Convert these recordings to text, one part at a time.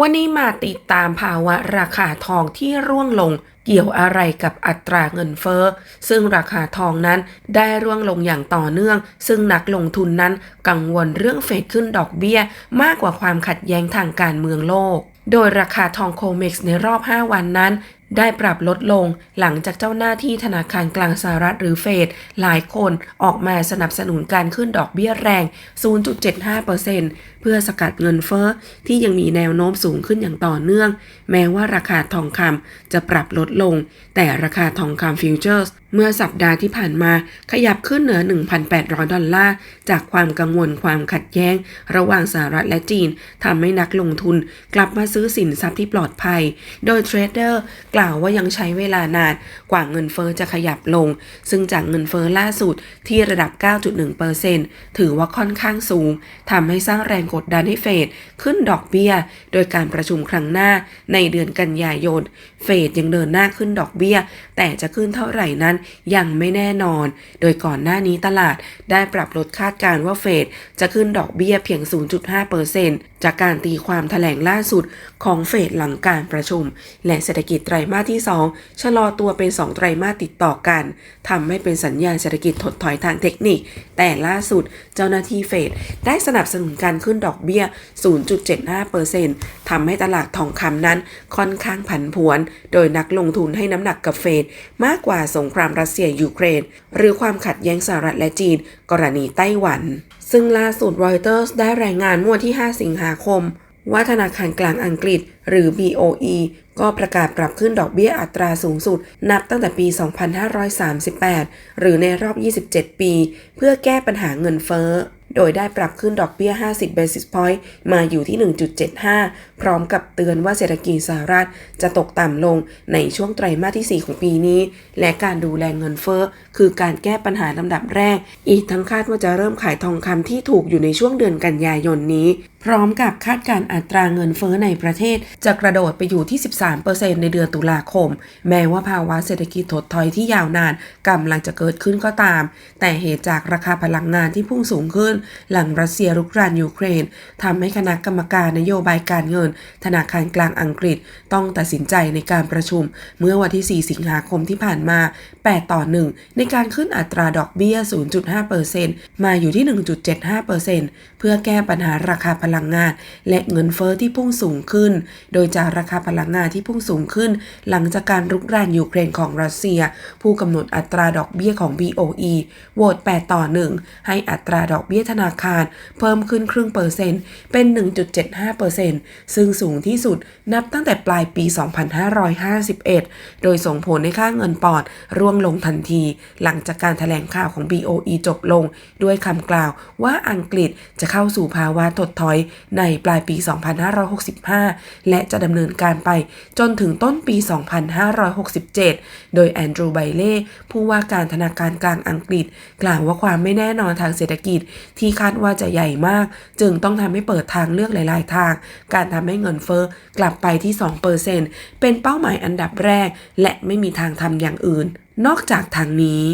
วันนี้มาติดตามภาวะราคาทองที่ร่วงลงเกี่ยวอะไรกับอัตราเงินเฟ้อ ซึ่งราคาทองนั้นได้ร่วงลงอย่างต่อเนื่อง ซึ่งนักลงทุนนั้นกังวลเรื่องเฟดขึ้นดอกเบี้ย มากกว่าความขัดแย้งทางการเมืองโลก โดยราคาทองโคเม็กซ์ในรอบ 5 วันนั้น ได้ปรับลดลงหลังจากเจ้าหน้าที่ธนาคารกลางสหรัฐหรือเฟดหลายคนออกมาสนับสนุนการขึ้นดอกเบี้ยแรง 0.75%เพื่อสกัดเงินเฟ้อที่ยังมีแนวโน้มสูงขึ้นอย่างต่อเนื่อง แม้ว่าราคาทองคำจะปรับลดลง แต่ราคาทองคำฟิวเจอร์สเมื่อสัปดาห์ที่ผ่านมาขยับขึ้นเหนือ 1,800 ดอลลาร์ จากความกังวลความขัดแย้ง ระหว่างสหรัฐและจีนทำให้นักลงทุนกลับมาซื้อสินทรัพย์ที่ปลอดภัย โดยเทรดเดอร์กล่าวว่ายังใช้เวลานานกว่าเงินเฟอ้อจะขยับลง ซึ่งจากเงินเฟอ้อล่าสุดที่ระดับ 9.1%ถือว่าค่อนข้างสูงทำให้สร้างแรงกดดันให้เฟดขึ้นดอกเบี้ย โดยการประชุมครั้งหน้าในเดือนกันยายน เฟดยังเดินหน้าขึ้นดอกเบี้ย แต่จะขึ้นเท่าไหร่นั้นยังไม่แน่นอน โดยก่อนหน้านี้ตลาดได้ปรับลดคาดการณ์ว่าเฟดจะขึ้นดอกเบี้ยเพียง 0.5%จากการตีความแถลงล่าสุดของเฟดหลังการประชุม และเศรษฐกิจไตรมาสที่ 2 ชะลอตัวเป็น 2 ไตรมาสติดต่อกันทำให้เป็นสัญญาณเศรษฐกิจถดถอยทางเทคนิค แต่ล่าสุดเจ้าหน้าที่เฟดได้สนับสนุนการขึ้นดอกเบี้ย 0.75%ทำให้ตลาดทองคำนั้นค่อนข้างผันผวน โดยนักลงทุนให้น้ำหนักกับเฟดมากกว่าสงครามรัสเซียยูเครน หรือความขัดแย้งสหรัฐและจีน กรณีไต้หวัน ซึ่งล่าสุดรอยเตอร์สได้รายงานเมื่อวันที่ 5 สิงหาคมว่าธนาคารกลางอังกฤษ หรือ BOE ก็ประกาศปรับขึ้นดอกเบี้ยอัตราสูงสุด นับตั้งแต่ปี 2538 หรือในรอบ 27 ปี เพื่อแก้ปัญหาเงินเฟ้อ โดยได้ปรับขึ้นดอกเบี้ย 50 basis point มาอยู่ที่ 1.75พร้อมกับเตือนว่าเศรษฐกิจสหรัฐจะตกต่ำลงในช่วงไตรมาสที่ 4 ของปีนี้ และการดูแลเงินเฟ้อคือการแก้ปัญหาลำดับแรก อีกทั้งคาดว่าจะเริ่มขายทองคำที่ถูกอยู่ในช่วงเดือนกันยายนนี้ พร้อมกับคาดการอัตราเงินเฟ้อในประเทศ จะกระโดดไปอยู่ที่ 13%ในเดือนตุลาคม แม้ว่าภาวะเศรษฐกิจถดถอยที่ยาวนานกำลังจะเกิดขึ้นก็ตาม แต่เหตุจากราคาพลังงานที่พุ่งสูงขึ้น หลังรัสเซียรุกรานยูเครนทำให้คณะกรรมการนโยบายการเงินธนาคารกลางอังกฤษต้องตัดสินใจในการประชุม เมื่อวันที่ 4 สิงหาคมที่ผ่านมา 8 ต่อ 1 ในการขึ้นอัตราดอกเบี้ย 0.5%มาอยู่ที่ 1.75%เพื่อแก้ปัญหาราคาพลังงาน และเงินเฟอ้อที่พุ่งสูงขึ้น โดยจากราคาพลังงานที่พุ่งสูงขึ้น หลังจากการรุกรานยูเครนของรัสเซีย ผู้กำหนดอัตราดอกเบี้ยของ BOE โหวต 8 ต่อ 1 ให้อัตราดอกเบี้ยธนาคาร เพิ่มขึ้นครึ่งเปอร์เซ็นต์เป็น 1.75%ซึ่งสูงที่สุดนับตั้งแต่ปลายปี 2551 โดยส่งผลให้ค่าเงินปอนด์ร่วงลงทันที หลังจากการถแถลงข่าวของ BOE จบลง ด้วยคำกล่าวว่าอังกฤษจะเข้าสู่ภาวะถดถอยในปลายปี 2565 และจะดำเนินการไปจนถึงต้นปี 2567 โดยแอนดรูไบเล่ผู้ว่าการธนาคารกลางอังกฤษ กล่าวว่าความไม่แน่นอนทางเศรษฐกิจที่คาดว่าจะใหญ่มาก จึงต้องทำให้เปิดทางเลือกหลาย ๆ ทาง การทำให้เงินเฟ้อกลับไปที่ 2%เป็นเป้าหมายอันดับแรก และไม่มีทางทำอย่างอื่น นอกจากทางนี้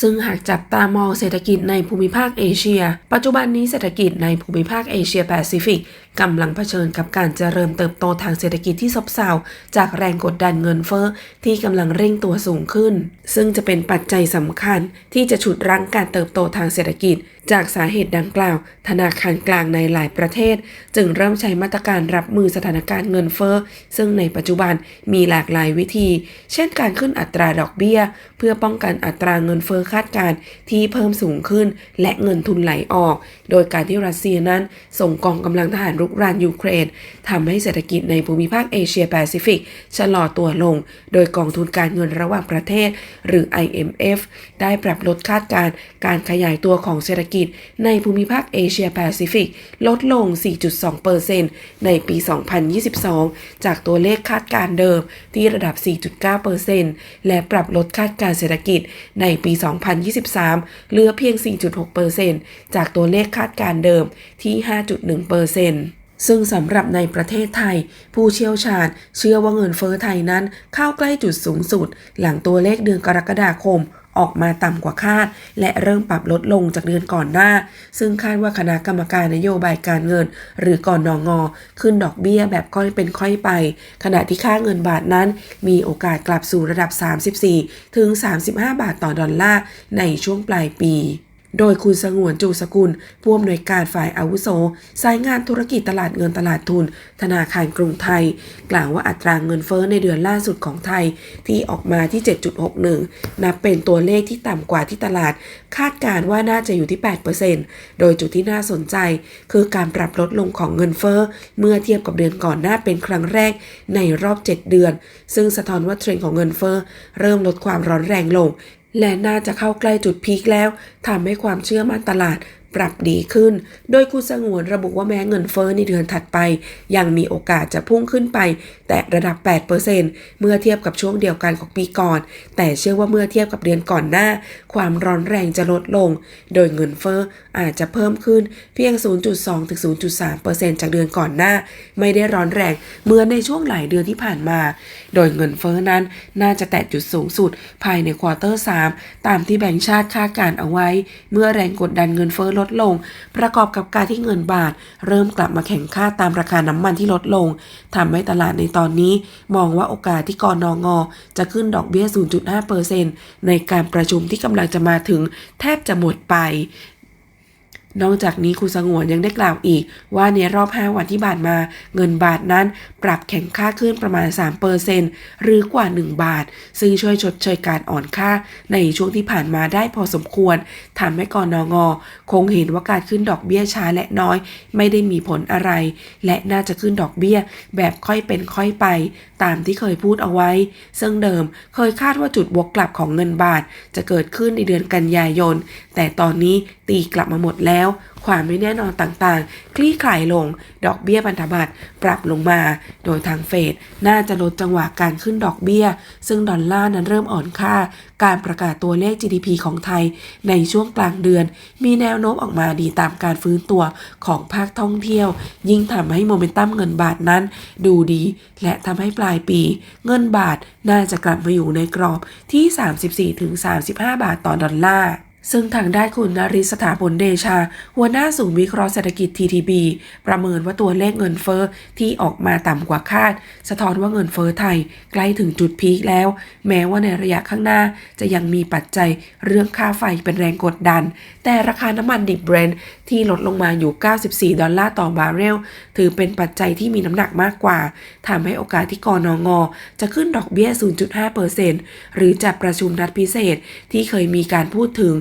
ซึ่งหากจับตามองเศรษฐกิจในภูมิภาคเอเชีย ปัจจุบันนี้เศรษฐกิจในภูมิภาคเอเชียแปซิฟิก กำลังเผชิญกับการเจริญเติบโตทางเศรษฐกิจที่ซบเซาจากแรงกดดันเงินเฟ้อที่กำลังเร่งตัวสูงขึ้น ซึ่งจะเป็นปัจจัยสำคัญที่จะฉุดรั้งการเติบโตทางเศรษฐกิจ จากสาเหตุดังกล่าว ธนาคารกลางในหลายประเทศ จึงเริ่มใช้มาตรการรับมือสถานการณ์เงินเฟ้อซึ่งในปัจจุบันมีหลากหลายวิธี เช่นการขึ้นอัตราดอกเบี้ย เพื่อป้องกันอัตราเงินเฟ้อคาดการณ์ที่เพิ่มสูงขึ้น และเงินทุนไหลออก โดยการที่รัสเซียนั้นส่งกองกำลังทหารรุกรานยูเครนทำให้เศรษฐกิจในภูมิภาคเอเชียแปซิฟิกชะลอตัวลง โดยกองทุนการเงินระหว่างประเทศ หรือ IMF ได้ปรับลดคาดการณ์การขยายตัวของเศรษฐกิจในภูมิภาคเอเชียแปซิฟิกลดลง 4.2%ในปี 2022 จากตัวเลขคาดการณ์เดิมที่ระดับ 4.9%และปรับลดคาดการณ์เศรษฐกิจในปี 2023 เหลือเพียง 4.6%จากตัวเลขคาดการณ์เดิมที่ 5.1%ซึ่ ซึ่งสำหรับในประเทศไทย ผู้เชี่ยวชาญเชื่อว่าเงินเฟ้อไทยนั้นเข้าใกล้จุดสูงสุด หลังตัวเลขเดือนกรกฎาคมออกมาต่ำกว่าคาด และเริ่มปรับลดลงจากเดือนก่อนหน้า ซึ่งคาดว่าคณะกรรมการนโยบายการเงิน หรือกอนงขึ้นดอกเบี้ยแบบค่อยเป็นค่อยไป ขณะที่ค่าเงินบาทนั้น มีโอกาสกลับสู่ระดับ 34 ถึง 35 บาทต่อดอลลาร์ในช่วงปลายปี โดยคุณสงวนจูสกุล ผู้อำนวยการฝ่ายอาวุโส สายงานธุรกิจตลาดเงินตลาดทุน ธนาคารกรุงไทย กล่าวว่าอัตรางเงินเฟ้อในเดือนล่าสุดของไทยที่ออกมาที่ 7.61 นับเป็นตัวเลขที่ต่ำกว่าที่ตลาด คาดการณ์ว่าน่าจะอยู่ที่ 8%โดยจุดที่น่าสนใจ คือการปรับลดลงของเงินเฟ้อเมื่อเทียบกับเดือนก่อนหน้าเป็นครั้งแรกในรอบ 7 เดือน ซึ่งสะท้อนว่าเทรนด์ของเงินเฟ้อเริ่มลดความร้อนแรงลง และน่าจะเข้าใกล้จุดพีคแล้วทำให้ความเชื่อมั่นตลาดปรับดีขึ้น โดยคุณสงวนระบุว่าแม้เงินเฟ้อในเดือนถัดไป ยังมีโอกาสจะพุ่งขึ้นไป แต่ระดับ 8%เมื่อเทียบกับช่วงเดียวกันของปีก่อน แต่เชื่อว่าเมื่อเทียบกับเดือนก่อนหน้า ความร้อนแรงจะลดลง โดยเงินเฟ้ออาจจะเพิ่มขึ้นเพียง 0.2 ถึง 0.3%จากเดือนก่อนหน้า ไม่ได้ร้อนแรงเหมือนในช่วงหลายเดือนที่ผ่านมา โดยเงินเฟ้อนั้นน่าจะแตะจุดสูงสุด ภายในควอเตอร์ 3 ตามที่แบงก์ชาติคาดการเอาไว้ เมื่อแรงกดดันเงินเฟ้อลดลง ประกอบกับการที่เงินบาท เริ่มกลับมาแข่งค่าตามราคาน้ำมันที่ลดลงทำให้ตลาดในตอนนี้ มองว่าโอกาสที่กรนงจะขึ้นดอกเบี้ย 0.5%ในการประชุมที่กำลังจะมาถึงแทบจะหมดไป นอกจากนี้คุณสงวนยังได้กล่าวอีก ว่าในรอบ 5 วันที่ผ่านมา เงินบาทนั้นปรับแข็งค่าขึ้นประมาณ 3%หรือกว่า 1 บาท ซึ่งช่วยชดเชยการอ่อนค่าในช่วงที่ผ่านมาได้พอสมควรทำให้กรนงคงเห็นว่าการขึ้นดอกเบี้ยช้าและน้อย ไม่ได้มีผลอะไร และน่าจะขึ้นดอกเบี้ยแบบค่อยเป็นค่อยไป ตามที่เคยพูดเอาไว้ ซึ่งเดิมเคยคาดว่าจุดบวกกลับของเงินบาท จะเกิดขึ้นในเดือนกันยายน แต่ตอนนี้ ตีกลับมาหมดแล้ว ความไม่แน่นอนต่างๆ คลี่คลายลง ดอกเบี้ยพันธบัตรปรับลงมา โดยทางเฟดน่าจะลดจังหวะการขึ้นดอกเบี้ย ซึ่งดอลลาร์นั้นเริ่มอ่อนค่า การประกาศตัวเลข GDP ของไทย ในช่วงกลางเดือน มีแนวโน้มออกมาดีตามการฟื้นตัวของภาคท่องเที่ยว ยิ่งทำให้โมเมนตัมเงินบาทนั้น ดูดี และทำให้ปลายปี เงินบาทน่าจะกลับมาอยู่ในกรอบที่ 34-35 บาทต่อดอลลาร์ ซึ่งทางด้านคุณนริศสถาผลเดชา หัวหน้าศูนย์วิเคราะห์เศรษฐกิจ TTB ประเมินว่าตัวเลขเงินเฟอ้อที่ออกมาต่ำกว่าคาด สะท้อนว่าเงินเฟอ้อไทยใกล้ถึงจุดพีคแล้ว แม้ว่าในระยะข้างหน้าจะยังมีปัจจัยเรื่องค่าไฟเป็นแรงกดดัน แต่ราคาน้ำมันดิบเบรนท์ที่ลดลงมาอยู่ 94 ดอลลาร์ต่อบาร์เรล ถือเป็นปัจจัยที่มีน้ำหนักมากกว่าทำให้โอกาสที่กรนงจะขึ้นดอกเบี้ย 0.5%หรือจะประชุมนัดพิเศษที่เคยมีการพูดถึง